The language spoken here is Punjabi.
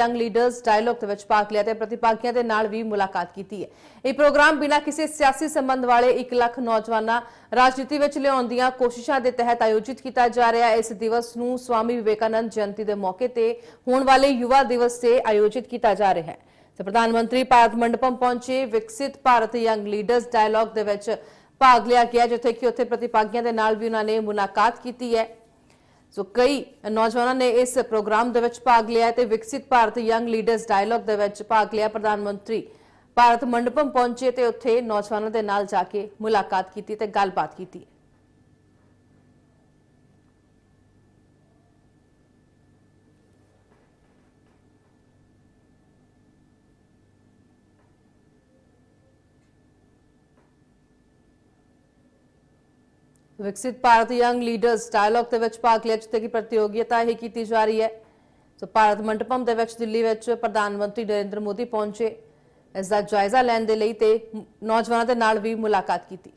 ਯੰਗ ਲੀਡਰਸ ਡਾਇਲੌਗ ਦੇ ਵਿੱਚ ਭਾਗ ਲਿਆ ਤੇ ਪ੍ਰਤੀਭਾਗੀਆਂ ਦੇ ਨਾਲ ਵੀ ਮੁਲਾਕਾਤ ਕੀਤੀ ਹੈ। ਇਹ ਪ੍ਰੋਗਰਾਮ ਬਿਨਾਂ ਕਿਸੇ ਸਿਆਸੀ ਸੰਬੰਧ ਵਾਲੇ 1 ਲੱਖ ਨੌਜਵਾਨਾਂ ਰਾਜਨੀਤੀ ਵਿੱਚ ਲਿਆਉਣ ਦੀਆਂ ਕੋਸ਼ਿਸ਼ਾਂ ਦੇ ਤਹਿਤ ਆਯੋਜਿਤ ਕੀਤਾ ਜਾ ਰਿਹਾ ਹੈ। ਇਸ ਦਿਵਸ ਨੂੰ ਸਵਾਮੀ ਵਿਵੇਕਾਨੰਦ ਜਯੰਤੀ ਦੇ ਮੌਕੇ ਤੇ ਹੋਣ ਵਾਲੇ ਯੁਵਾ ਦਿਵਸ ਤੇ ਆਯੋਜਿਤ ਕੀਤਾ ਜਾ ਰਿਹਾ ਹੈ। ਤੇ ਪ੍ਰਧਾਨ ਮੰਤਰੀ ਭਾਰਤ ਮੰਡਪਮ ਪਹੁੰਚੇ ਵਿਕਸਿਤ ਭਾਰਤ ਯੰਗ ਲੀਡਰਸ ਡਾਇਲੌਗ ਦੇ ਵਿੱਚ ਭਾਗ ਲਿਆ ਗਿਆ, ਜਿੱਥੇ ਕਿ ਉੱਥੇ ਪ੍ਰਤੀਭਾਗੀਆਂ ਦੇ ਨਾਲ ਵੀ ਉਹਨਾਂ ਨੇ ਮੁਲਾਕਾਤ ਕੀਤੀ ਹੈ। ਸੋ ਕਈ ਨੌਜਵਾਨਾਂ ਨੇ ਇਸ ਪ੍ਰੋਗਰਾਮ ਦੇ ਵਿੱਚ ਭਾਗ ਲਿਆ ਤੇ ਵਿਕਸਿਤ ਭਾਰਤ ਯੰਗ ਲੀਡਰਸ ਡਾਇਲੌਗ ਦੇ ਵਿੱਚ ਭਾਗ ਲਿਆ। ਪ੍ਰਧਾਨ ਮੰਤਰੀ ਭਾਰਤ ਮੰਡਪਮ ਪਹੁੰਚੇ ਤੇ ਉੱਥੇ ਨੌਜਵਾਨਾਂ ਦੇ ਨਾਲ ਜਾ ਕੇ ਮੁਲਾਕਾਤ ਕੀਤੀ ਤੇ ਗੱਲਬਾਤ ਕੀਤੀ। ਵਿਕਸਿਤ ਭਾਰਤ ਯੰਗ ਲੀਡਰਸ ਡਾਇਲੌਗ ਦੇ ਵਿੱਚ ਭਾਗ ਲਿਆ, ਜਿੱਥੇ ਕਿ ਪ੍ਰਤੀਯੋਗਿਤਾ ਹੀ ਕੀਤੀ ਜਾ ਰਹੀ ਹੈ। ਸੋ ਭਾਰਤ ਮੰਡਪਮ ਦੇ ਵਿੱਚ ਦਿੱਲੀ ਵਿੱਚ ਪ੍ਰਧਾਨ ਮੰਤਰੀ ਨਰਿੰਦਰ ਮੋਦੀ ਪਹੁੰਚੇ। ਇਸ ਦਾ ਜਾਇਜ਼ਾ ਲੈਣ ਦੇ ਲਈ ਤੇ ਨੌਜਵਾਨਾਂ ਦੇ ਨਾਲ ਵੀ ਮੁਲਾਕਾਤ ਕੀਤੀ।